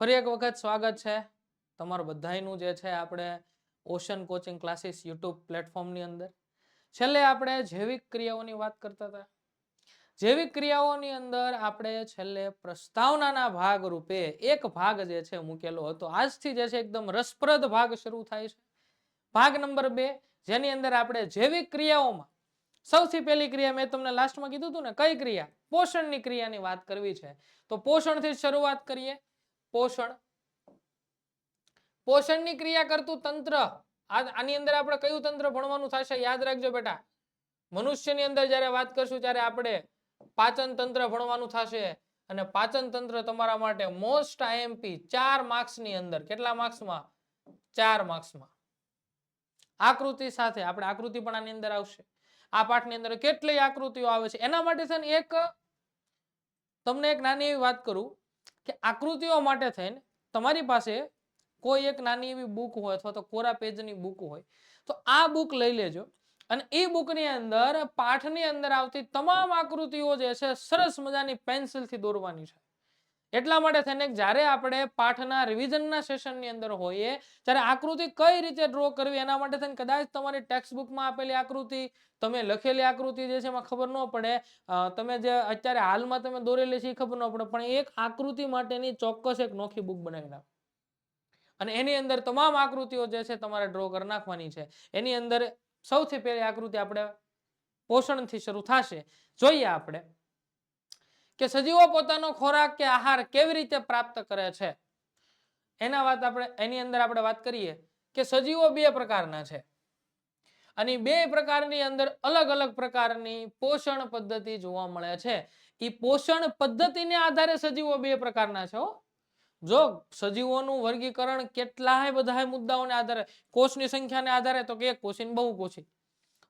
ફરી એક વખત સ્વાગત છે. તમારું બધાયનું જે છે આપણે ઓશન કોચિંગ ક્લાસીસ યુટ્યુબ પ્લેટફોર્મની અંદર. છેલ્લે આપણે જૈવિક ક્રિયાઓની વાત કરતા હતા. જૈવિક ક્રિયાઓની અંદર આપણે છેલ્લે પ્રસ્તાવનાના ભાગ રૂપે એક ભાગ જે છે મૂકેલો હતો. આજથી જે છે એકદમ રસપ્રદ ભાગ શરૂ થાય છે. ભાગ નંબર બે, જેની અંદર આપણે જૈવિક ક્રિયાઓમાં સૌથી પહેલી ક્રિયા મેં તમને લાસ્ટમાં કીધું હતું ને, કઈ ક્રિયા? પોષણની ક્રિયાની વાત કરવી છે. તો પોષણથી શરૂઆત કરીએ. પોષણ. પોષણની ક્રિયા કરતું તંત્ર આની અંદર આપણે કયું તંત્ર ભણવાનું થશે યાદ રાખજો બેટા. મનુષ્યની અંદર જ્યારે વાત કરશું ત્યારે આપણે પાચન તંત્ર ભણવાનું થશે અને પાચન તંત્ર તમારા માટે મોસ્ટ આઈએમપી ચાર માર્ક્સની અંદર, કેટલા માર્ક્સમાં? ચાર માર્ક્સમાં. આકૃતિ સાથે, આપણે આકૃતિ પણ આની અંદર આવશે. આ પાઠની અંદર કેટલી આકૃતિઓ આવે છે? એના માટે છે ને એક, તમને એક નાની એવી વાત કરું. કે આકૃતિઓ માટે થઈને તમારી પાસે કોઈ એક નાની એવી બુક હોય અથવા તો કોરા પેજની બુક હોય, તો આ બુક લઈ લેજો. અને એ બુકની અંદર પાઠની અંદર આવતી તમામ આકૃતિઓ જે છે સરસ મજાની પેન્સિલથી દોરવાની છે. એટલા માટે થઈને જ્યારે આપણે પાઠના રિવિઝનના સેશનની અંદર હોઈએ, ત્યારે આકૃતિ કઈ રીતે ડ્રો કરવી એના માટે થઈને કદાચ તમારી ટેક્સ્ટ બુકમાં આપેલી આકૃતિ, તમે લખેલી આકૃતિ જે છે એમાં ખબર ન પડે. તમે જે અત્યારે હાલમાં તમે દોરેલી છે એ ખબર ન પડે, પણ એક આકૃતિ માટેની ચોક્કસ એક નોખી બુક બનાવી નાખો. અને એની અંદર તમામ આકૃતિઓ જે છે તમારે ડ્રો કરી નાખવાની છે. એની અંદર સૌથી પહેલી આકૃતિ આપણે પોષણથી શરૂ થશે. જોઈએ આપણે. કે સજીવો પોતાનો ખોરાક કે આહાર કેવી રીતે પ્રાપ્ત કરે છે? એના વાત આપણે, એની અંદર આપણે વાત કરીએ કે સજીવો બે પ્રકારના છે. અને બે પ્રકારની અંદર અલગ અલગ પ્રકારની પોષણ પદ્ધતિ જોવા મળે છે. એ પોષણ પદ્ધતિને આધારે સજીવો બે પ્રકારના છે જો સજીવોનું વર્ગીકરણ કેટલાય બધા મુદ્દાઓને આધારે, કોષની સંખ્યાને આધારે, તો કે એક કોષી બહુ કોષી.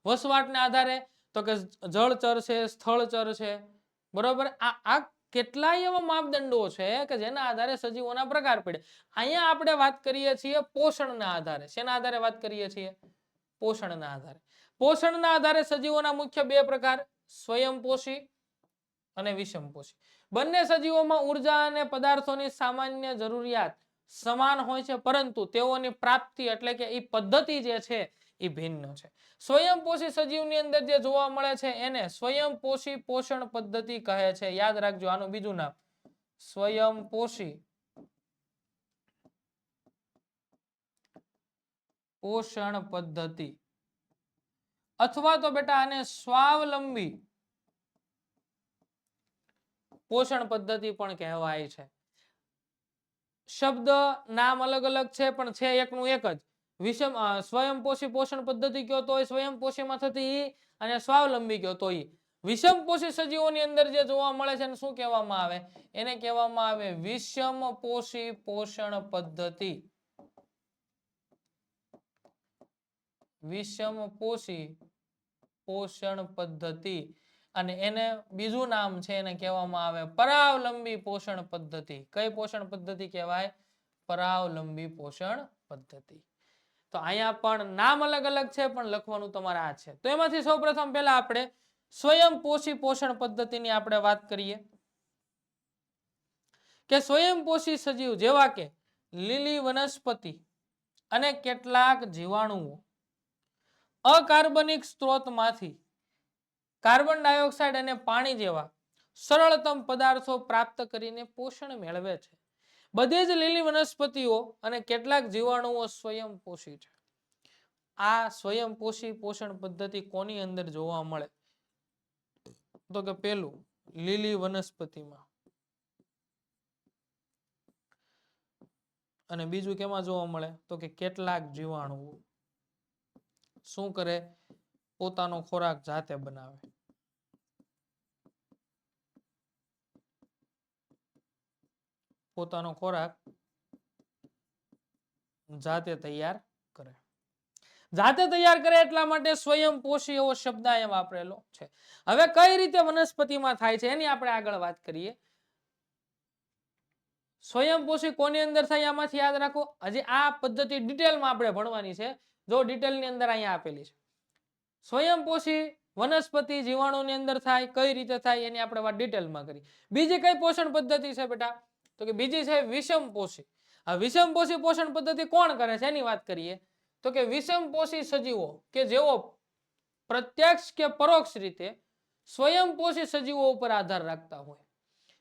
વસવાટને આધારે, તો કે જળચર છે સ્થળચર છે. બરોબર? આ આ કેટલાય એવા માપદંડો છે કે જેના આધારે સજીવોના પ્રકાર પડે. અહીંયા આપણે વાત કરીએ છીએ પોષણના આધારે. શેના આધારે વાત કરીએ છીએ? પોષણના આધારે. પોષણના આધારે સજીવોના મુખ્ય બે પ્રકાર સ્વયંપોષી અને વિષમપોષી બંને સજીવોમાં ઊર્જા અને પદાર્થોની સામાન્ય જરૂરિયાત સમાન હોય છે, પરંતુ તેઓની પ્રાપ્તિ એટલે કે એ પદ્ધતિ જે છે એ ભિન્ન છે. સ્વયંપોષી સજીવની અંદર જે જોવા મળે છે એને સ્વયંપોષી પોષણ પદ્ધતિ કહે છે. યાદ રાખજો આનું બીજું નામ. સ્વયંપોષી પોષણ પદ્ધતિ. અથવા તો બેટા આને સ્વાવલંબી પોષણ પદ્ધતિ પણ કહેવાય છે. શબ્દ નામ અલગ અલગ છે, પણ છે એકનું એક જ. વિષમ સ્વયંપોષી પોષણ પદ્ધતિ કયો તો સ્વયંપોષીમાં થતી અને સ્વાવલંબી કયો તો વિષમપોષી સજીવોની અંદર જે જોવા મળે છે શું કહેવામાં આવે? એને કહેવામાં આવે વિષમપોષી પોષણ પદ્ધતિ. વિષમપોષી પોષણ પદ્ધતિ. અને એને બીજું નામ છે એને કહેવામાં આવે પરાવલંબી પોષણ પદ્ધતિ. કઈ પોષણ પદ્ધતિ કહેવાય? પરાવલંબી પોષણ પદ્ધતિ. તો અહીંયા પણ નામ અલગ અલગ છે, પણ લખવાનું તમારે આ છે. તો એમાંથી સૌપ્રથમ પહેલા આપણે સ્વયંપોષી પોષણ પદ્ધતિની આપણે વાત કરીએ. કે સ્વયંપોષી સજીવ જેવા કે લીલી વનસ્પતિ અને કેટલાક જીવાણુઓ અકાર્બનિક સ્ત્રોતમાંથી કાર્બન ડાયોક્સાઇડ અને પાણી જેવા સરળતમ પદાર્થો પ્રાપ્ત કરીને પોષણ મેળવે છે. બધી જ લીલી વનસ્પતિઓ અને કેટલાક જીવાણુઓ સ્વયંપોષી છે. આ સ્વયંપોષી પોષણ પદ્ધતિ કોની અંદર જોવા મળે? તો કે પેલું, લીલી વનસ્પતિમાં. અને બીજું કેમાં જોવા મળે? તો કે કેટલાક જીવાણુઓ. શું કરે? પોતાનો ખોરાક જાતે બનાવે. પોતાનો ખોરાક જાતે તૈયાર કરે. જાતે તૈયાર કરે એટલા માટે સ્વયંપોષી એવો શબ્દ અહીંયા વાપરેલો છે. હવે કઈ રીતે વનસ્પતિમાં થાય છે એની આપણે આગળ વાત કરીએ. સ્વયંપોષી કોની અંદર થાય આમાંથી યાદ રાખો. હજી આ પદ્ધતિ ડિટેલમાં આપણે ભણવાની છે. જો ડિટેલની અંદર અહીંયા આપેલી છે. સ્વયંપોષી વનસ્પતિ જીવાણુની અંદર થાય, કઈ રીતે થાય એની આપણે વાત ડિટેલમાં કરી. બીજી કઈ પોષણ પદ્ધતિ છે બેટા? તો કે બીજી છે વિષમપોષી આ વિષમપોષી પોષણ પદ્ધતિ કોણ કરે છે? એની વાત કરીએ. તો કે વિષમપોષી સજીવો કે જેઓ પ્રત્યક્ષ કે પરોક્ષ રીતે સ્વયંપોષી સજીવો ઉપર આધાર રાખતા હોય.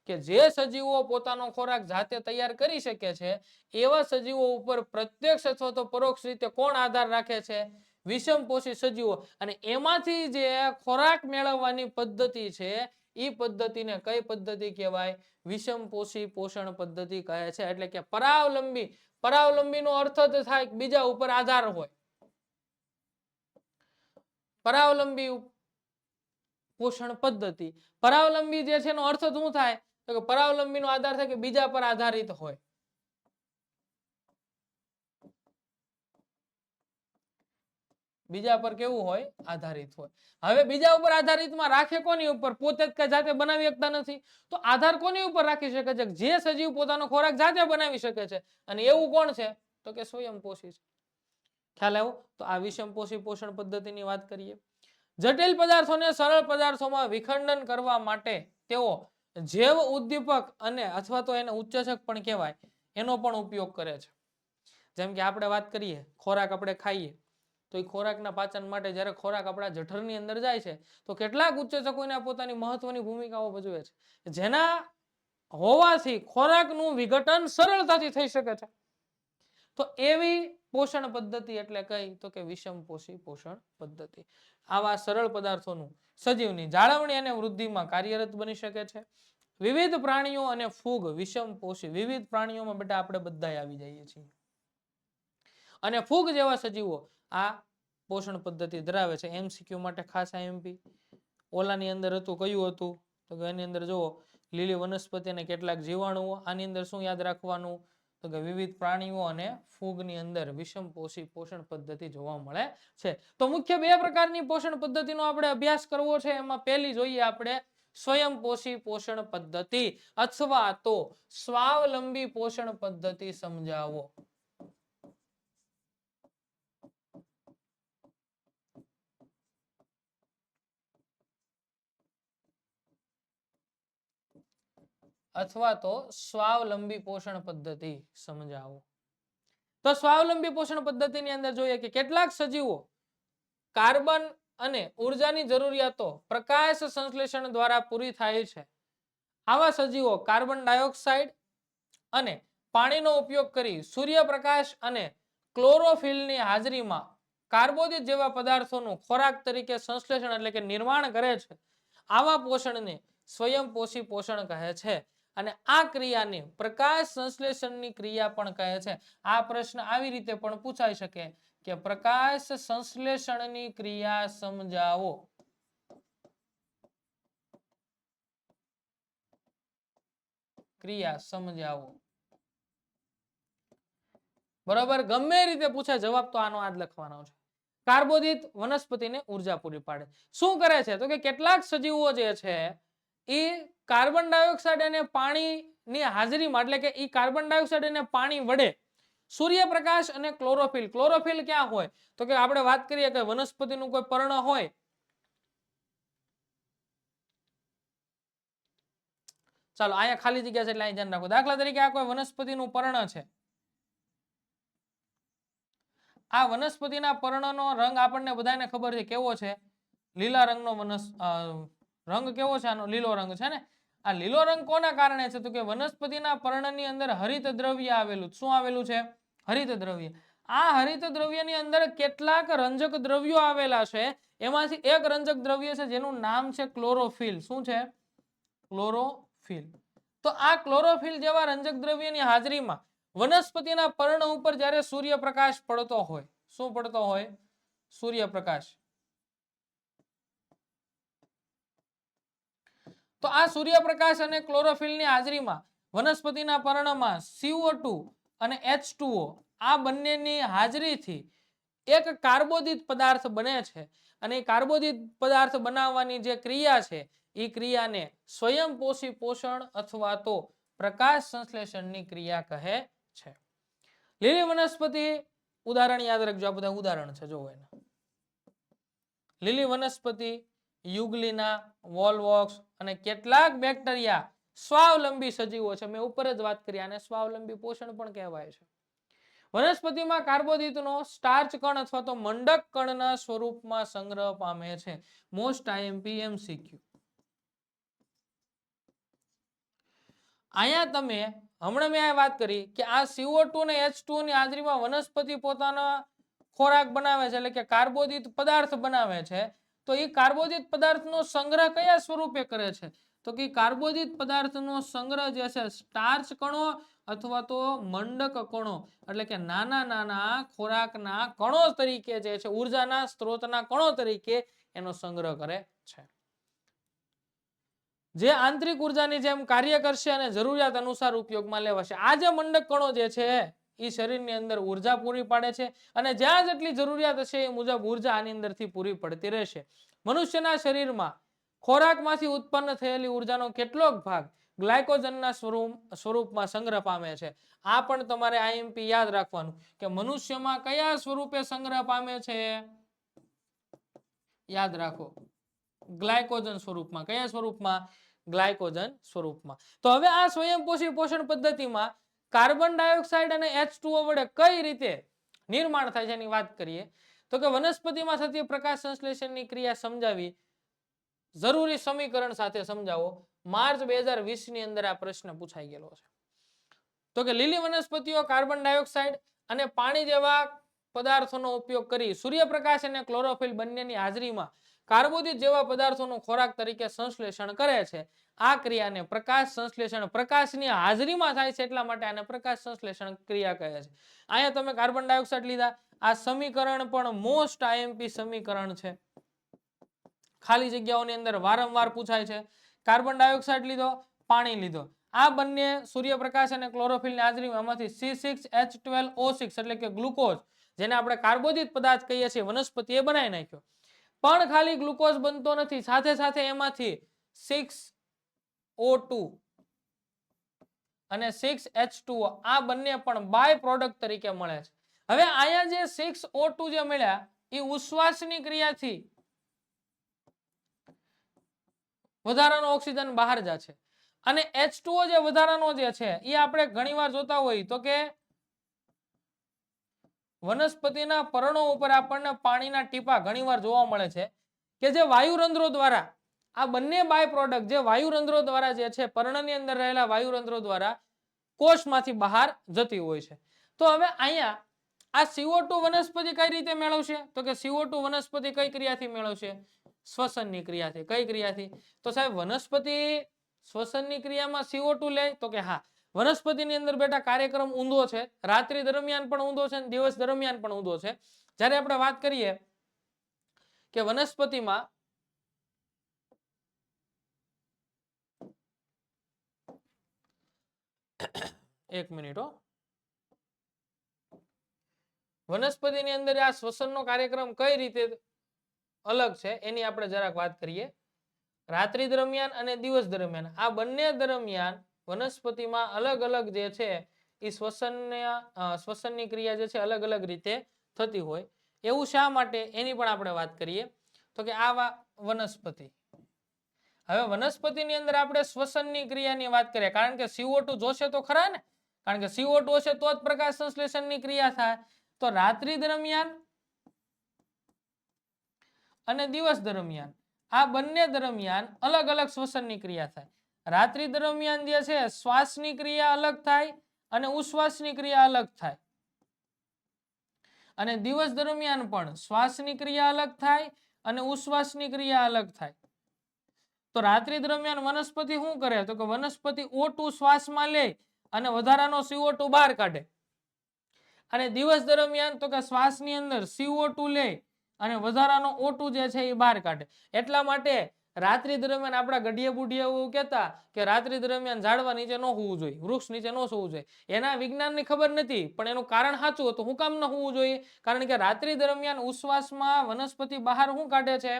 કે જે સજીવો પોતાનો ખોરાક જાતે તૈયાર કરી શકે છે, એવા સજીવો ઉપર પ્રત્યક્ષ અથવા તો પરોક્ષ રીતે કોણ આધાર રાખે છે? વિષમપોષી સજીવો. અને એમાંથી જે ખોરાક મેળવવાની પદ્ધતિ છે એ પદ્ધતિને કઈ પદ્ધતિ કહેવાય? વિષમપોષી પોષણ પદ્ધતિ કહે છે. એટલે કે પરાવલંબી. પરાવલંબીનો અર્થ જ થાય બીજા ઉપર આધાર હોય. પરાવલંબી પોષણ પદ્ધતિ. પરાવલંબી જે છે એનો અર્થ શું થાય? તો કે પરાવલંબીનો આધાર થાય કે બીજા પર આધારિત હોય. બીજા પર કેવું હોય? આધારિત હોય. હવે બીજા ઉપર આધારિતમાં રાખે કોની ઉપર? પોતે જ જાતે બનાવી શકતા નથી. તો આધાર કોની ઉપર રાખી શકે છે? જે સજીવ પોતાનો ખોરાક જાતે બનાવી શકે છે? અને એવું કોણ છે? તો કે સ્વયંપોષી છે. ખ્યાલ આવ્યો? તો આ વિષમપોષી પોષણ પદ્ધતિની વાત કરીએ. જટિલ પદાર્થોને સરળ પદાર્થોમાં વિખંડન કરવા માટે તેઓ જૈવ ઉદ્દીપક અને અથવા તો એને ઉચ્ચેચક પણ કહેવાય. એનો પણ ઉપયોગ કરે છે. જેમ કે આપણે વાત કરીએ, ખોરાક આપણે ખાઈએ. તો એ ખોરાકના પાચન માટે જ્યારે ખોરાક આપણા જઠરની અંદર જાય છે, તો કેટલાક ઉચ્ચેચકો પોતાની મહત્વની ભૂમિકાઓ ભજવે છે. જેના હોવાથી ખોરાકનું વિઘટન સરળતાથી થઈ શકે છે. તો એવી પોષણ પદ્ધતિ એટલે કઈ? તો કે વિષમપોષી પોષણ પદ્ધતિ. આવા સરળ પદાર્થોનું સજીવની જાળવણી અને વૃદ્ધિમાં કાર્યરત બની શકે છે. વિવિધ પ્રાણીઓ અને ફૂગ વિષમપોષી વિવિધ પ્રાણીઓમાં બેટા આપણે બધા આવી જઈએ છીએ. અને ફૂગ જેવા સજીવો આ પોષણ પદ્ધતિ ધરાવે છે એમસીક્યુ માટે ખાસ આઈએમપી ઓલાની અંદર હતું, કયું હતું? તો કે એની અંદર જુઓ, લીલી વનસ્પતિ અને કેટલાક જીવાણુઓ, આની અંદર શું યાદ રાખવાનું? તો કે વિવિધ પ્રાણીઓ અને ફૂગની અંદર વિષમપોષી પોષણ પદ્ધતિ જોવા મળે છે. તો મુખ્ય બે પ્રકારની પોષણ પદ્ધતિનો આપણે અભ્યાસ કરવો છે. એમાં પહેલી જોઈએ આપણે સ્વયંપોષી પોષણ પદ્ધતિ અથવા તો સ્વાવલંબી પોષણ પદ્ધતિ સમજાવો. અથવા તો સ્વાવલંબી પોષણ પદ્ધતિ સમજાવો. તો સ્વાવલંબી પોષણ પદ્ધતિની અંદર જોઈએ કે કેટલાક સજીવો કાર્બન અને ઉર્જાની જરૂરિયાતો પ્રકાશ સંશ્લેષણ દ્વારા પૂરી થાય છે. આવા સજીવો કાર્બન ડાયોક્સાઇડ અને પાણીનો ઉપયોગ કરી સૂર્યપ્રકાશ અને ક્લોરોફિલની હાજરીમાં કાર્બોદિત જેવા પદાર્થોનું ખોરાક તરીકે સંશ્લેષણ એટલે કે નિર્માણ કરે છે. આવા પોષણને સ્વયંપોષી પોષણ કહે છે. અને આ ક્રિયાને પ્રકાશ સંશ્લેષણની ક્રિયા પણ કહે છે. આ પ્રશ્ન આવી રીતે પણ પૂછાઈ શકે કે પ્રકાશ સંશ્લેષણની ક્રિયા સમજાવો. ક્રિયા સમજાવો. બરોબર? ગમે રીતે પૂછાય જવાબ તો આનો આજ લખવાનો છે. કાર્બોદિત વનસ્પતિને ઊર્જા પૂરી પાડે. શું કરે છે? તો કે કેટલાક સજીવો જે છે, એ કાર્બન ડાયોક્સાઇડ અને પાણીની હાજરીમાં એટલે કે એ કાર્બન ડાયોક્સાઇડ અને પાણી વડે સૂર્યપ્રકાશ અને ક્લોરોફિલ ક્લોરોફિલ ક્યાં હોય? તો કે આપણે વાત કરીએ કે વનસ્પતિનું કોઈ પર્ણ હોય, ચાલો અહીંયા ખાલી જગ્યા છે એટલે અહીં ધ્યાન રાખો. દાખલા તરીકે આ કોઈ વનસ્પતિનું પર્ણ છે. આ વનસ્પતિના પર્ણનો રંગ આપણને બધાને ખબર છે કેવો છે? લીલા રંગનો વનસ રંગ કેવો છે? આનો લીલો રંગ છે ને? આ લીલો રંગ કોના કારણે છે? તો કે વનસ્પતિના પર્ણની અંદર હરિત દ્રવ્ય આવેલું. શું આવેલું છે? હરિત દ્રવ્ય. આ હરિત દ્રવ્યની અંદર કેટલાક રંજક દ્રવ્યો આવેલા છે. એમાંથી એક રંજક દ્રવ્ય છે જેનું નામ છે ક્લોરોફિલ. શું છે? ક્લોરોફિલ. તો આ ક્લોરોફિલ જેવા રંજક દ્રવ્યની હાજરીમાં વનસ્પતિના પર્ણ ઉપર જ્યારે સૂર્યપ્રકાશ પડતો હોય. શું પડતો હોય? સૂર્યપ્રકાશ. તો આ સૂર્યપ્રકાશ અને ક્લોરોફિલની હાજરીમાં વનસ્પતિના પર્ણમાં સીઓ અને H2O આ બંનેની હાજરીથી એક કાર્બોદિત પદાર્થ બને છે. અને કાર્બોદિત પદાર્થ બનાવવાની જે ક્રિયા છે, એ ક્રિયાને સ્વયંપોષી પોષણ અથવા તો પ્રકાશ સંશ્લેષણની ક્રિયા કહે છે. લીલી વનસ્પતિ, ઉદાહરણ યાદ રાખજો, આ બધા ઉદાહરણ છે, જોવો એના. લીલી વનસ્પતિ યુગલીના, વોલવોક્સ અને કેટલાક બેક્ટેરિયા સ્વાવલંબી સજીવો છે. મેં ઉપર જ વાત કરી, આને સ્વાવલંબી પોષણ પણ કહેવાય છે. વનસ્પતિમાં કાર્બોદિતનો સ્ટાર્ચ કણ અથવા તો મંડક કણના સ્વરૂપમાં સંગ્રહ પામે છે. મોસ્ટ આઈએમપી એમસીક્યુ અહીંયા તમે, હમણાં મેં આ વાત કરી કે આ CO2 ને H2 ની હાજરીમાં વનસ્પતિ પોતાના ખોરાક બનાવે છે, એટલે કે કાર્બોદિત પદાર્થ બનાવે છે. તો એ કાર્બોદિત પદાર્થનો સંગ્રહ કયા સ્વરૂપે કરે છે? તો કે કાર્બોદિત પદાર્થનો સંગ્રહ જે છે, સ્ટાર્ચ કણો અથવા તો મંડક કણો, એટલે કે નાના નાના ખોરાકના કણો તરીકે જે છે, ઉર્જાના સ્ત્રોતના કણો તરીકે એનો સંગ્રહ કરે છે. જે આંતરિક ઉર્જાની જેમ કાર્ય કરશે અને જરૂરિયાત અનુસાર ઉપયોગમાં લેવાશે. આ જે મંડક કણો જે છે એ શરીરની અંદર ઊર્જા પૂરી પાડે છે અને જ્યાં જેટલી જરૂરિયાત હશે એ મુજબ ઊર્જા આની અંદરથી પૂરી પડતી રહેશે. મનુષ્યના શરીરમાં ખોરાકમાંથી ઉત્પન્ન થયેલી ઉર્જાનો કેટલોક ભાગ ગ્લાયકોજનના સ્વરૂપ, સ્વરૂપમાં સંગ્રહ પામે છે. આ પણ તમારે આઈએમપી યાદ રાખવાનું કે મનુષ્યમાં કયા સ્વરૂપે સંગ્રહ પામે છે? યાદ રાખો. ગ્લાયકોજન સ્વરૂપમાં. કયા સ્વરૂપમાં? ગ્લાયકોજન સ્વરૂપમાં. તો હવે આ સ્વયંપોષી પોષણ પદ્ધતિમાં કાર્બન ડાયોક્સાઇડ અને એચ વડે કઈ રીતે નિર્માણ થાય છે એની વાત કરીએ, તો કે વનસ્પતિમાં થતી પ્રકાશ સંશ્લેષણની ક્રિયા સમજાવી જરૂરી સમીકરણ સાથે સમજાવો. માર્ચ બે હજારની અંદર આ પ્રશ્ન પૂછાઈ ગયેલો છે. તો કે લીલી વનસ્પતિઓ કાર્બન ડાયોક્સાઇડ અને પાણી જેવા પદાર્થોનો ઉપયોગ કરી સૂર્યપ્રકાશ અને ક્લોરોફિલ બંનેની હાજરીમાં કાર્બોદિત જેવા પદાર્થોનું ખોરાક તરીકે સંશ્લેષણ કરે છે. આ ક્રિયાને પ્રકાશ સંશ્લેષણ, પ્રકાશની હાજરીમાં થાય છે એટલા માટે આને પ્રકાશ સંશ્લેષણ ક્રિયા કહે છે. અહીંયા તમે કાર્બન ડાયોક્સાઇડ લીધા. આ સમીકરણ પણ મોસ્ટ આઈએમપી સમીકરણ છે. ખાલી જગ્યાઓની અંદર વારંવાર પૂછાય છે. કાર્બન ડાયોક્સાઇડ લીધો, પાણી લીધો. આ બંને સૂર્યપ્રકાશ અને ક્લોરોફિલની હાજરીમાં આમાંથી C six H twelve O six એટલે કે ગ્લુકોઝ, જેને આપણે કાર્બોદિત પદાર્થ કહીએ છીએ, વનસ્પતિએ બનાવી નાખ્યો. પણ ખાલી ગ્લુકોઝ બનતો નથી. સાથે સાથે એમાંથી સિક્સ ઓ ટુ અને સિક્સ એચ આ બંને પણ બાય પ્રોડક્ટ તરીકે મળે છે. હવે અહીંયા જે સિક્સ ઓ જે મળ્યા, એ ઉશ્વાસની ક્રિયાથી વધારાનો ઓક્સિજન બહાર જાય છે અને એચ જે વધારાનો જે છે, એ આપણે ઘણીવાર જોતા હોય તો કે વનસ્પતિના પર્ણો ઉપર આપણને પાણીના ટીપા ઘણીવાર જોવા મળે છે કે જે વાયુરંધ્રો દ્વારા, આ બંને બાય પ્રોડક્ટ જે વાયુરંધ્રો દ્વારા જે છે, પર્ણની અંદર રહેલા વાયુરંધ્રો દ્વારા કોષમાંથી બહાર જતી હોય છે. તો હવે અહીંયા આ સીઓ વનસ્પતિ કઈ રીતે મેળવશે? તો કે સીઓ વનસ્પતિ કઈ ક્રિયાથી મેળવશે? શ્વસનની ક્રિયાથી. કઈ ક્રિયાથી? તો સાહેબ, વનસ્પતિ શ્વસનની ક્રિયામાં સીઓ લે તો કે હા વનસ્પતિની અંદર બેટા કાર્યક્રમ ઊંધો છે. રાત્રિ દરમિયાન પણ ઊંધો છે દિવસ દરમિયાન પણ ઊંધો છે. જ્યારે આપણે વાત કરીએ કે વનસ્પતિમાં એક મિનિટ હો. વનસ્પતિની અંદર આ શ્વસનનો કાર્યક્રમ કઈ રીતે અલગ છે એની આપણે જરાક વાત કરીએ. રાત્રિ દરમિયાન અને દિવસ દરમિયાન. આ બંને દરમિયાન વનસ્પતિમાં અલગ અલગ જે છે એ શ્વસન શ્વસનની ક્રિયા જે છે, અલગ અલગ રીતે થતી હોય. એવું શા માટે? એની પણ આપણે વાત કરીએ. તો કે આ વનસ્પતિ. હવે વનસ્પતિની અંદર આપણે શ્વસનની ક્રિયાની વાત કરીએ. કારણ કે સીઓ જોશે તો ખરા ને? કારણ કે સીઓ હશે તો જ પ્રકાશ સંશ્લેષણની ક્રિયા થાય. તો રાત્રિ દરમિયાન અને દિવસ દરમિયાન આ બંને દરમિયાન અલગ અલગ શ્વસનની ક્રિયા થાય. રાત્રિ દરમિયાન જે છે, શ્વાસની ક્રિયા અલગ થાય અને ઉશ્વાસની ક્રિયા અલગ થાય. અને દિવસ દરમિયાન પણ શ્વાસની ક્રિયા અલગ થાય અને ઉશ્વાસની ક્રિયા અલગ થાય. તો રાત્રિ દરમિયાન વનસ્પતિ શું કરે? તો કે વનસ્પતિ ઓટું શ્વાસમાં લે અને વધારાનો સીઓ બહાર કાઢે. અને દિવસ દરમિયાન તો કે શ્વાસની અંદર સીઓ લે અને વધારાનો ઓટું જે છે એ બહાર કાઢે. એટલા માટે રાત્રિ દરમિયાન આપણા ગઢિયા બુઢિયા એવું કહેતા કે રાત્રિ દરમિયાન ઝાડવા નીચે ન હોવું જોઈએ, વૃક્ષ નીચે ન હોવું જોઈએ. એના વિજ્ઞાનની ખબર નથી, પણ એનું કારણ સાચું હતું હું કામ ન હોવું જોઈએ? કારણ કે રાત્રિ દરમિયાન ઉશ્વાસમાં વનસ્પતિ બહાર શું કાઢે છે?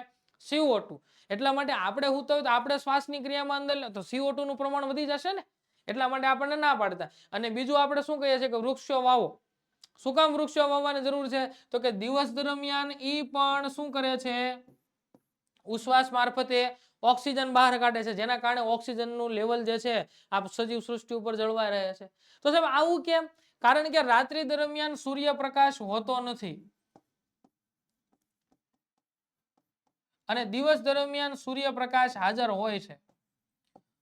CO2 એટલા માટે આપણે હું તો આપણે શ્વાસની ક્રિયામાં અંદર તો સીઓ નું પ્રમાણ વધી જશે ને? એટલા માટે આપણને ના પાડતા. અને બીજું આપણે શું કહીએ છીએ કે વૃક્ષો વાવો. શું કામ વૃક્ષો વાવવાની જરૂર છે? તો કે દિવસ દરમિયાન ઈ પણ શું કરે છે? ઉશ્વાસ મારફતે ઓક્સિજન બહાર કાઢે છે, જેના કારણે ઓક્સિજનનું લેવલ જે છે આ સજીવ સૃષ્ટિ ઉપર જળવાઈ રહે છે. તો સાહેબ, આવું કેમ? કારણ કે રાત્રિ દરમિયાન સૂર્યપ્રકાશ હોતો નથી. અને દિવસ દરમિયાન સૂર્યપ્રકાશ હાજર હોય છે.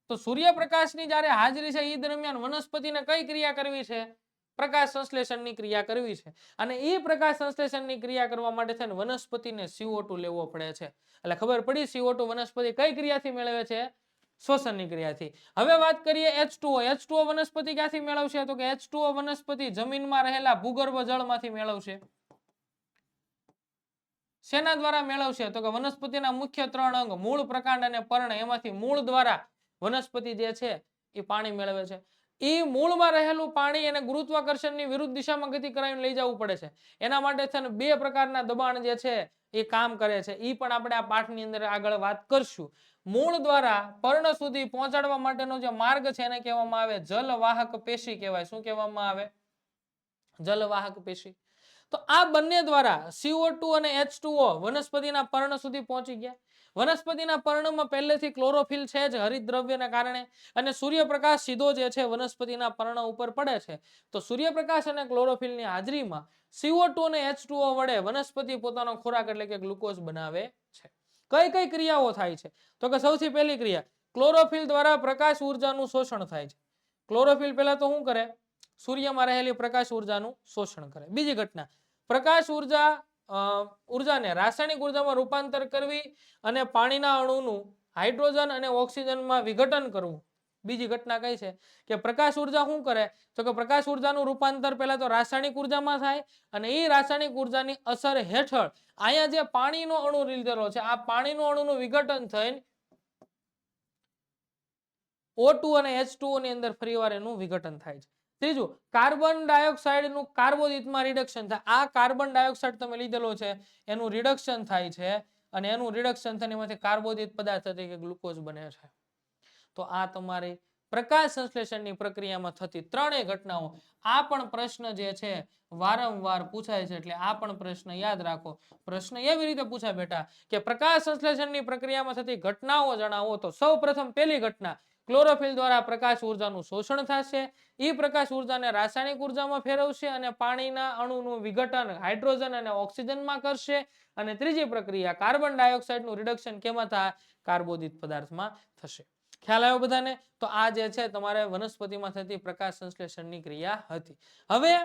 તો સૂર્યપ્રકાશની જ્યારે હાજરી છે એ દરમિયાન વનસ્પતિને કઈ ક્રિયા કરવી છે? પ્રકાશ સંશ્લેષણની ક્રિયા કરવી છે. અને એ પ્રકાશ સંશ્લેષણની ક્રિયા કરવા માટે થઈને વનસ્પતિને સીઓ લેવો પડે છે. એટલે ખબર પડી સીઓ વનસ્પતિ કઈ ક્રિયાથી મેળવે છે? શ્વસનની ક્રિયાથી. હવે વાત કરીએ H2O H2O વનસ્પતિ ક્યાંથી મેળવશે? તો કે H2O વનસ્પતિ જમીનમાં રહેલા ભૂગર્ભ જળમાંથી મેળવશે. શેના દ્વારા મેળવશે? તો કે વનસ્પતિના મુખ્ય ત્રણ અંગ, મૂળ પ્રકાંડ અને પર્ણ, એમાંથી મૂળ દ્વારા વનસ્પતિ જે છે એ પાણી મેળવે છે. એ મૂળમાં રહેલું પાણી એને ગુરુત્વાકર્ષણની વિરુદ્ધ દિશામાં ગતિ કરાવીને લઈ જવું પડે છે. એના માટે છે બે પ્રકારના દબાણ જે છે એ કામ કરે છે. એ પણ આપણે આ પાઠની અંદર આગળ વાત કરશું. મૂળ દ્વારા પર્ણ સુધી પહોંચાડવા માટેનો જે માર્ગ છે એને કહેવામાં આવે જલવાહક પેશી કહેવાય. શું કહેવામાં આવે? જલવાહક પેશી. તો આ બંને દ્વારા સીઓ અને એચ વનસ્પતિના પર્ણ સુધી પહોંચી ગયા. વનસ્પતિના પર્ણમાં પહેલેથી ક્લોરોફિલ છે જ હરિદ્રવ્યના કારણે અને સૂર્યપ્રકાશ સીધો જે છે વનસ્પતિના પર્ણ ઉપર પડે છે. તો સૂર્યપ્રકાશ અને ક્લોરોફિલની હાજરીમાં CO2 અને H2O વડે વનસ્પતિ પોતાનો ખોરાક એટલે કે ગ્લુકોઝ બનાવે છે. કઈ કઈ ક્રિયાઓ થાય છે? તો કે સૌથી પહેલી ક્રિયા ક્લોરોફિલ દ્વારા પ્રકાશ ઉર્જાનું શોષણ થાય છે. ક્લોરોફિલ પહેલા તો શું કરે? સૂર્યમાં રહેલી પ્રકાશ ઉર્જાનું શોષણ કરે. બીજી ઘટના, પ્રકાશ ઊર્જા ઉર્જાને રાસાયણિક ઉર્જામાં રૂપાંતર કરવી અને પાણીના અણુનું હાઇડ્રોજન અને ઓક્સિજનમાં વિઘટન કરવું. બીજી ઘટના કઈ છે? કે પ્રકાશ ઊર્જા શું કરે? તો કે પ્રકાશ ઉર્જાનું રૂપાંતર પહેલા તો રાસાયણિક ઉર્જામાં થાય અને એ રાસાયણિક ઉર્જાની અસર હેઠળ અહીંયા જે પાણીનો અણુ લીધેલો છે, આ પાણીનો અણુનું વિઘટન થઈને ઓ અને એચની અંદર ફરીવાર એનું વિઘટન થાય છે. ત્રીજું કાર્બન ડાયોક્સાઇડનું કાર્બોદિતમાં રિડક્શન થાય. આ કાર્બન ડાયોક્સાઇડ તમે લીધેલો છે, એનું રિડક્શન થાય છે અને એનું રિડક્શન થઈને એમાંથી કાર્બોદિત પદાર્થ તરીકે ગ્લુકોઝ બને છે. તો આ તમારી પ્રકાશ સંશ્લેષણની પ્રક્રિયામાં થતી ત્રણેય ઘટનાઓ. આ પણ પ્રશ્ન જે છે, વારંવાર પૂછાય છે એટલે આ પણ પ્રશ્ન યાદ રાખો. પ્રશ્ન એવી રીતે પૂછાય બેટા કે પ્રકાશ સંશ્લેષણની પ્રક્રિયામાં થતી ઘટનાઓ જણાવો તો સૌ પ્રથમ પહેલી ઘટના ક્લોરોફિલ દ્વારા પ્રકાશ ઉર્જાનું શોષણ થશે. એ પ્રકાશ ઉર્જાને રાસાયણિક ઉર્જામાં ફેરવશે અને પાણીના અણુનું વિઘટન હાઇડ્રોજન અને ઓક્સિજનમાં કરશે. અને ત્રીજી પ્રક્રિયા કાર્બન ડાયોક્સાઇડનું રિડક્શન કેમાં થાય કાર્બોદિત પદાર્થમાં થશે. ખ્યાલ આવ્યો બધાને? તો આ જે છે તમારે વનસ્પતિમાં થતી પ્રકાશ સંશ્લેષણની ક્રિયા હતી. હવે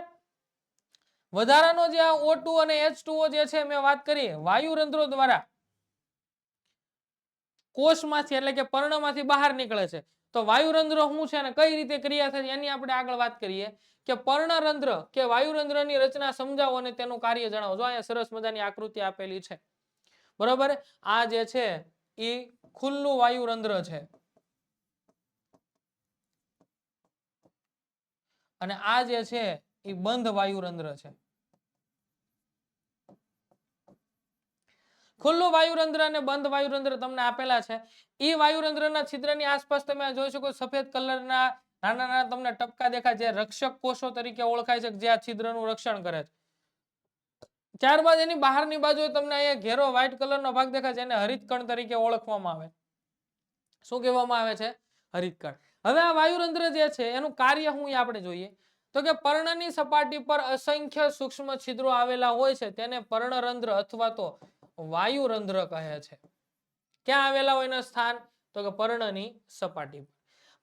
વધારાનો જે આ ઓ અને એચ જે છે, મેં વાત કરી, વાયુરંધ્રો દ્વારા કોષમાંથી એટલે કે પર્ણમાંથી બહાર નીકળે છે. તો વાયુરંધ્ર શું છે અને કઈ રીતે ક્રિયા થાય એની આપણે આગળ વાત કરીએ કે પર્ણરંધ્ર કે વાયુરંધ્રની રચના સમજાવો અને તેનું કાર્ય જણાવો. જો અહીંયા સરસ મજાની આકૃતિ આપેલી છે. બરોબર? આ જે છે એ ખુલ્લું વાયુરંધ્ર છે. અને આ જે છે એ બંધ વાયુરંધ્ર છે. ખુલ્લું વાયુરંધ્ર અને બંધ વાયુરંધ્ર તમને આપેલા છે. એ વાયુરંધ્રના છિદ્રની આસપાસ તમે જોઈ શકો સફેદ કલરના નાના નાના તમને ટપકા દેખાય જે રક્ષક કોષો તરીકે ઓળખાય છે જે આ છિદ્રનું રક્ષણ કરે છે. ત્યારબાદ એની બહારની બાજુ તમને અહીંયા ઘેરો વ્હાઈટ કલરનો ભાગ દેખાય છે, એને હરિતકણ તરીકે ઓળખવામાં આવે. શું કહેવામાં આવે છે? હરિતકણ. હવે આ વાયુરંધ્ર જે છે, એનું કાર્ય શું આપણે જોઈએ. તો કે પર્ણની સપાટી પર અસંખ્ય સૂક્ષ્મ છિદ્રો આવેલા હોય છે, તેને પર્ણરંધ્ર અથવા તો વાયુરંધ્ર કહે છે. ક્યાં આવેલા હોય એના સ્થાન? તો કે પર્ણની સપાટી પર.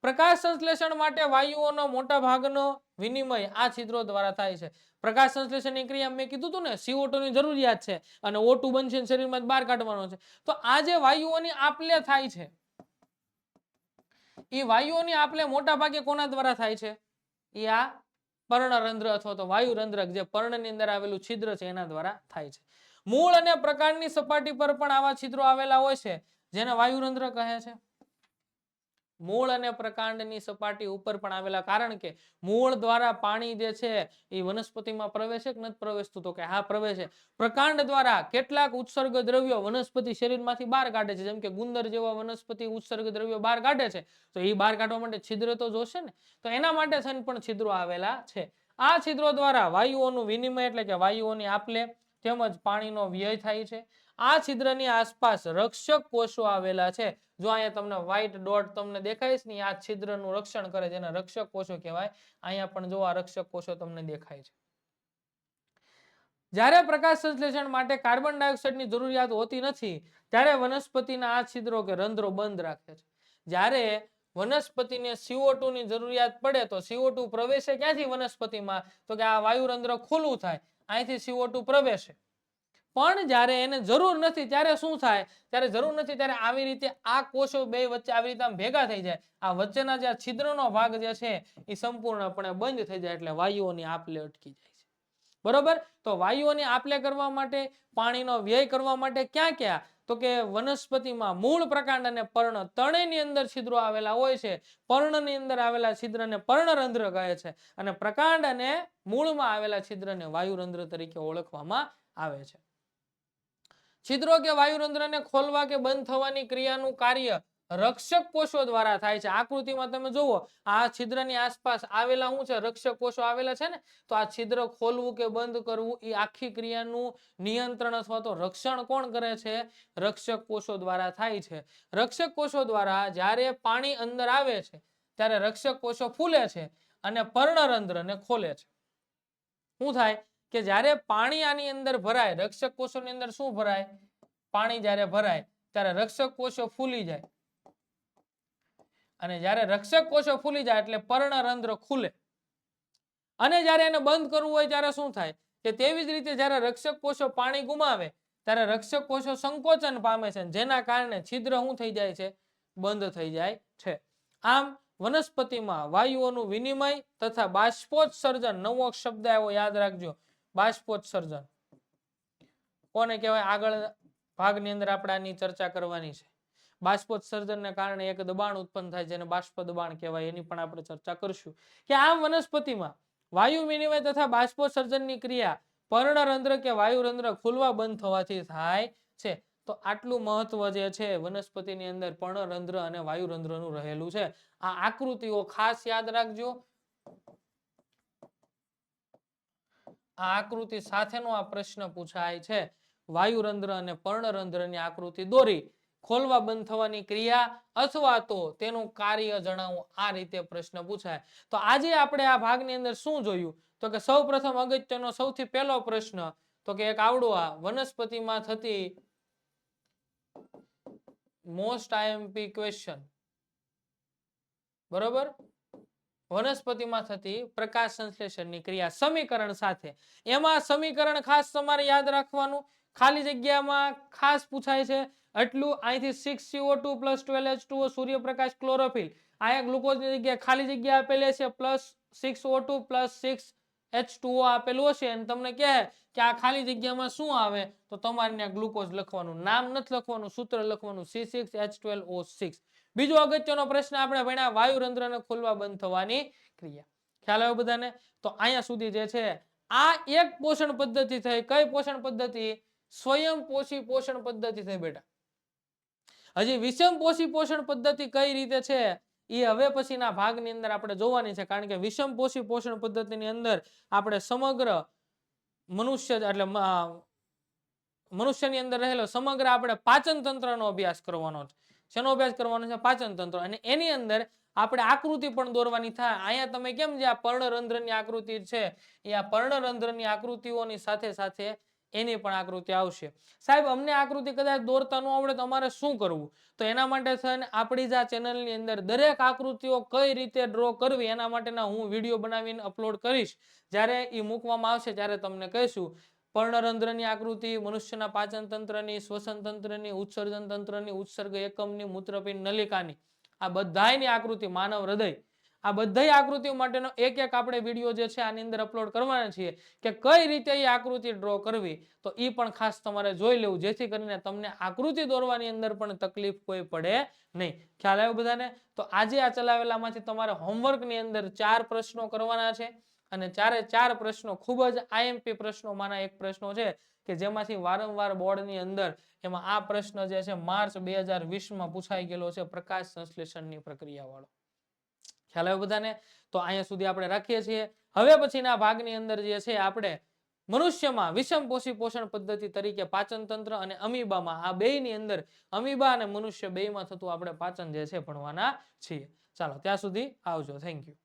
પ્રકાશ સંશ્લેષણ માટે વાયુઓનો મોટા ભાગનો વિનિમય આ છિદ્રો દ્વારા થાય છે. પ્રકાશ સંશ્લેષણની ક્રિયા મેં કીધું હતું ને CO2 ની જરૂરિયાત છે અને O2 બનશે શરીરમાં બહાર કાઢવાનો છે. તો આ જે વાયુઓની આપલે થાય છે. એ વાયુઓની આપલે મોટા ભાગે કોના દ્વારા થાય છે? એ આ પર્ણરંધ્ર અથવા તો વાયુરંધ્રક, જે પર્ણની અંદર આવેલું છિદ્ર છે એના દ્વારા થાય છે. મૂળ અને પ્રકાંડની સપાટી પર પણ આવા છિદ્રો આવેલા હોય છે, જેને વાયુરંધ્ર કહે છે. મૂળ અને પ્રકાંડની સપાટી ઉપર પણ આવેલા, કારણ કે મૂળ દ્વારા પાણી જે છે એ વનસ્પતિમાં પ્રવેશે કે નથી પ્રવેશતું? તો કે હા, પ્રવેશે. પ્રકાંડ દ્વારા કેટલાક ઉત્સર્ગ દ્રવ્યો વનસ્પતિ શરીરમાંથી બહાર કાઢે છે. જેમ કે ગુંદર જેવા વનસ્પતિ ઉત્સર્ગ દ્રવ્યો બહાર કાઢે છે, તો એ બહાર કાઢવા માટે છિદ્ર તો જોશે ને? તો એના માટે પણ છિદ્રો આવેલા છે. આ છિદ્રો દ્વારા વાયુઓનું વિનિમય એટલે કે વાયુઓની આપલે તેમજ પાણીનો વ્યય થાય છે. આ છિદ્રની આસપાસ રક્ષક કોષો આવેલા છે. જો અહીંયા તમને વ્હાઈટ ડોટ તમને દેખાય છે ને, આ છિદ્રનું રક્ષણ કરે છે. એને રક્ષક કોષો કહેવાય. અહીંયા પણ જો આ રક્ષક કોષો તમને દેખાય છે. જ્યારે પ્રકાશ સંશ્લેષણ માટે કાર્બન ડાયોક્સાઇડની જરૂરિયાત હોતી નથી, ત્યારે વનસ્પતિના આ છિદ્રો કે રંધ્રો બંધ રાખે છે. જ્યારે વનસ્પતિને સીઓ ની જરૂરિયાત પડે તો સીઓ પ્રવેશે ક્યાંથી વનસ્પતિમાં? તો કે આ વાયુરંધ્ર ખુલ્લું થાય. અહીંથી CO2 પ્રવેશે. પણ જ્યારે એને જરૂર નથી, ત્યારે શું થાય? ત્યારે જરૂર નથી, ત્યારે આવી રીતે આ કોષો બે વચ્ચે આવી રીતે ભેગા થઈ જાય. આ વચ્ચેના જે છિદ્રનો ભાગ જે છે, એ સંપૂર્ણપણે બંધ થઈ જાય એટલે વાયુઓની આપલે અટકી જાય છે. બરોબર? તો વાયુઓની આપલે કરવા માટે, પાણીનો વ્યય કરવા માટે ક્યાં ક્યાં? તો કે વનસ્પતિમાં મૂળ પ્રકાંડ અને પર્ણ ત્રણેયની અંદર છિદ્રો આવેલા હોય છે. પર્ણની અંદર આવેલા છિદ્રને પર્ણરંધ્ર કહે છે અને પ્રકાંડ અને મૂળમાં આવેલા છિદ્રને વાયુરંધ્ર તરીકે ઓળખવામાં આવે છે. છિદ્રો કે વાયુરંધ્રને ખોલવા કે બંધ થવાની ક્રિયાનું કાર્ય રક્ષક કોષો દ્વારા થાય છે. આકૃતિમાં તમે જુઓ, આ છિદ્રની આસપાસ આવેલા શું છે? રક્ષક કોષો આવેલા છે ને? તો આ છિદ્ર ખોલવું કે બંધ કરવું એ આખી ક્રિયાનું નિયંત્રણ અથવા તો રક્ષણ કોણ કરે છે? રક્ષક કોષો દ્વારા થાય છે. રક્ષક કોષો દ્વારા જ્યારે પાણી અંદર આવે છે, ત્યારે રક્ષક કોષો ફૂલે છે અને પર્ણરંધ્રને ખોલે છે. શું થાય? કે જ્યારે પાણી આની અંદર ભરાય, રક્ષક કોષોની અંદર શું ભરાય? પાણી જ્યારે ભરાય, ત્યારે રક્ષક કોષો ફૂલી જાય. અને જ્યારે રક્ષક કોષો ફૂલી જાય એટલે પર્ણરંધ્ર ખુલે. અને જ્યારે એને બંધ કરવું હોય ત્યારે શું થાય? કે તેવી જ રીતે જ્યારે રક્ષક કોષો પાણી ગુમાવે, ત્યારે રક્ષક કોષો સંકોચન પામે છે જેના કારણે છિદ્ર શું થઈ જાય છે? બંધ થઈ જાય છે. આમ વનસ્પતિમાં વાયુઓનું વિનિમય તથા બાષ્પોત્સર્જન, નવો શબ્દ આવ્યો, યાદ રાખજો. બાષ્પોત્સર્જન. કોને કહેવાય? આગળ ભાગની અંદર આપણે આની ચર્ચા કરવાની છે. બાષ્પોત્સર્જનને કારણે એક દબાણ ઉત્પન્ન થાય જેને બાષ્પ દબાણ કહેવાય. એની પણ આપણે ચર્ચા કરશું કે આમ વનસ્પતિમાં વાયુ વિનિમય તથા બાષ્પોત્સર્જનની ક્રિયા પર્ણરંધ્ર કે વાયુરંધ્ર ખુલવા બંધ થવાથી થાય છે. તો આટલું મહત્વ જે છે વનસ્પતિની અંદર પર્ણરંધ્ર અને વાયુરંધ્રનું રહેલું છે. આ આકૃતિઓ ખાસ યાદ રાખજો. આ આકૃતિ સાથેનો આ પ્રશ્ન પૂછાય છે. વાયુરંધ્ર અને પર્ણરંધ્રની આકૃતિ દોરી. ખોલવા બંધ થવાની ક્રિયા અથવા તો તેનું કાર્ય જણાવું આ રીતે પ્રશ્ન પૂછાય. તો આજે આપણે આ ભાગની અંદર શું જોયું? તો કે સૌ પ્રથમ અગત્યનો સૌથી પહેલો પ્રશ્ન, તો કે એક આવડો આ વનસ્પતિમાં થતી મોસ્ટ આઈએમપી ક્વેશ્ચન બરોબર? વનસ્પતિમાં થતી પ્રકાશ સંશ્લેષણની ક્રિયા સમીકરણ સાથે. એમાં સમીકરણ ખાસ તમારે યાદ રાખવાનું. ખાલી જગ્યામાં ખાસ પૂછાય છે એટલું અહીંથી six C O two plus twelve H two સૂર્યપ્રકાશ ક્લોરોફિલ અહીંયા ગ્લુકોઝની જગ્યાએ ખાલી જગ્યા આપેલી છે plus six O two plus six H two O આપેલું હશે. અને તમને કહે કે આ ખાલી જગ્યામાં શું આવે? તો તમારે ત્યાં ગ્લુકોઝ લખવાનું, નામ નથી લખવાનું, સૂત્ર લખવાનું C six H twelve O six બીજો અગત્યનો પ્રશ્ન આપણે ભણ્યા, વાયુરંધ્રને ખોલવા બંધ થવાની ક્રિયા. ખ્યાલ આવ્યો બધાને? તો અહીંયા સુધી જે છે, આ એક પોષણ પદ્ધતિ થઈ. કઈ પોષણ પદ્ધતિ? સ્વયં પોષી પોષણ પદ્ધતિ થઈ બેટા. હજી વિષમ પોષી પોષણ પદ્ધતિ કઈ રીતે છે? એ હવે પછીના ભાગની અંદર આપણે જોવાની છે, કારણ કે વિષમ પોષી પોષણ પદ્ધતિની અંદર આપણે સમગ્ર મનુષ્ય એટલે મનુષ્યની અંદર રહેલો સમગ્ર આપણે પાચન તંત્રનો અભ્યાસ કરવાનો છે. શેનો અભ્યાસ કરવાનો છે? પાચન તંત્ર. અને એની અંદર આપણે આકૃતિ પણ દોરવાની થાય. અહીંયા તમે કેમ જે આ પર્ણરંધ્રની આકૃતિ છે, એ આ પર્ણરંધ્રની આકૃતિઓની સાથે સાથે એની પણ આકૃતિ આવશે. સાહેબ, અમને આકૃતિ કદાચ દોરતા ન આવડે તો અમારે શું કરવું? તો એના માટે થઈને આપણી જ આ ચેનલની અંદર દરેક આકૃતિઓ કઈ રીતે ડ્રો કરવી એના માટેના હું વીડિયો બનાવીને અપલોડ કરીશ. જ્યારે એ મૂકવામાં આવશે ત્યારે તમને કહીશું. પર્ણરંધ્રની આકૃતિ, મનુષ્યના પાચન તંત્રની શ્વસન તંત્રની ઉત્સર્જન તંત્રની ઉત્સર્ગ એકમની, મૂત્રપિંડ નલિકાની. આ બધાયની આકૃતિ માનવ હૃદય. આ બધાય આકૃતિઓ માટેનો એક એક આપણે વીડિયો જે છે આની અંદર અપલોડ કરવાના છીએ કે કઈ રીતે એ આકૃતિ ડ્રો કરવી. તો એ પણ ખાસ તમારે જોઈ લેવું. જેથી કરીને તમને આકૃતિ દોરવાની અંદર પણ તકલીફ કોઈ પડે નહીં. ખ્યાલ આવ્યો બધાને? તો આજે આ ચલાવેલામાંથી તમારે હોમવર્કની અંદર ચાર પ્રશ્નો કરવાના છે. અને ચારે ચાર પ્રશ્નો, ખૂબ જ આઈએમપી પ્રશ્નોમાંના એક પ્રશ્નો છે કે જેમાંથી વારંવાર બોર્ડની અંદર એમાં આ પ્રશ્ન જે છે માર્ચ બે હજાર વીસમાં પૂછાઈ ગયેલો છે પ્રકાશ સંશ્લેષણની પ્રક્રિયા વાળો ખ્યાલ આવ્યો બધાને? તો અહીંયા સુધી આપણે રાખીએ છીએ. હવે પછીના ભાગની અંદર જે છે આપણે મનુષ્યમાં વિષમ પોષી પોષણ પદ્ધતિ તરીકે પાચન તંત્ર અને અમીબામાં, આ બેયની અંદર અમીબા અને મનુષ્ય બેયમાં થતું આપણે પાચન જે છે ભણવાના છીએ. ચાલો, ત્યાં સુધી આવજો. Thank you